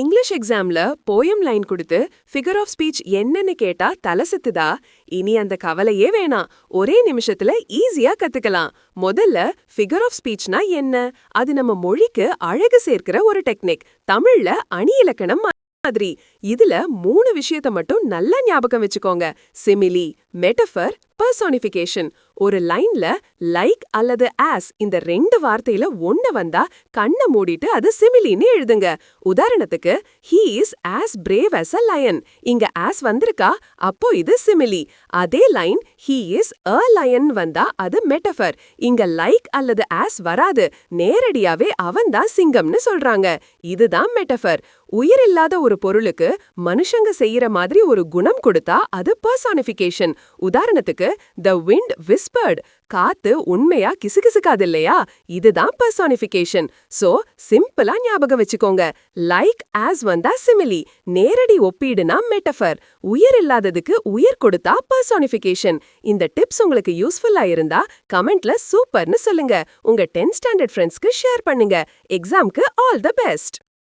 English எக்ஸாம்ல poem line கொடுத்து figure of speech என்னன்னு கேட்டா தலை செத்துதா? இனி அந்த கவலையே வேணாம். ஒரே நிமிஷத்துல ஈஸியா கத்துக்கலாம். முதல்ல ஃபிகர் ஆஃப் ஸ்பீச்னா என்ன? அது நம்ம மொழிக்கு அழகு சேர்க்கிற ஒரு டெக்னிக் தமிழ்ல அணி இலக்கணம் மாதிரி. இதுல மூணு விஷயத்த மட்டும் நல்லா ஞாபகம் வச்சுக்கோங்க. சிமிலி மெட்டஃபர் பர்சோனிஃபிகேஷன் ஒரு லைன்ல லைக் அல்லது ஆஸ் இந்த ரெண்டு வார்த்தையில ஒண்ணு வந்தா கண்ணை மூடிட்டு அது சிமிலின்னு எழுதுங்க. உதாரணத்துக்கு he is as brave as a lion இங்க ஆஸ் வந்திருக்கா? அப்போ இது சிமிலி அதே line he is a lion வந்தா அது மெட்டஃபர் இங்க லைக் அல்லது ஆஸ் வராது. நேரடியாவே அவன் தான் சிங்கம்னு சொல்றாங்க. இதுதான் மெட்டஃபர் உயிர் இல்லாத ஒரு பொருளுக்கு மனுஷங்க செய்யற மாதிரி ஒரு குணம் கொடுத்தா அது பர்சானிஃபிகேஷன் உதாரணத்துக்கு த விண்ட் விஸ்பர்ட் காத்து உண்மையா கிசுகிசுக்காது இல்லையா இதுதான் பர்சானிஃபிகேஷன் சோ சிம்பிளா ஞாபகம் வச்சுக்கோங்க. லைக் ஆஸ் வந்தா சிமிலி நேரடி ஒப்பீடுனா மெட்டஃபர் உயிர் இல்லாததுக்கு உயிர் கொடுத்தா பர்சானிஃபிகேஷன் இந்த டிப்ஸ் உங்களுக்கு யூஸ்ஃபுல்லா இருந்தா கமெண்ட்ல சூப்பர்னு சொல்லுங்க. உங்க 10th ஸ்டாண்டர்ட் ஃப்ரெண்ட்ஸ்க்கு ஷேர் பண்ணுங்க. எக்ஸாம்க்கு ஆல் த பெஸ்ட்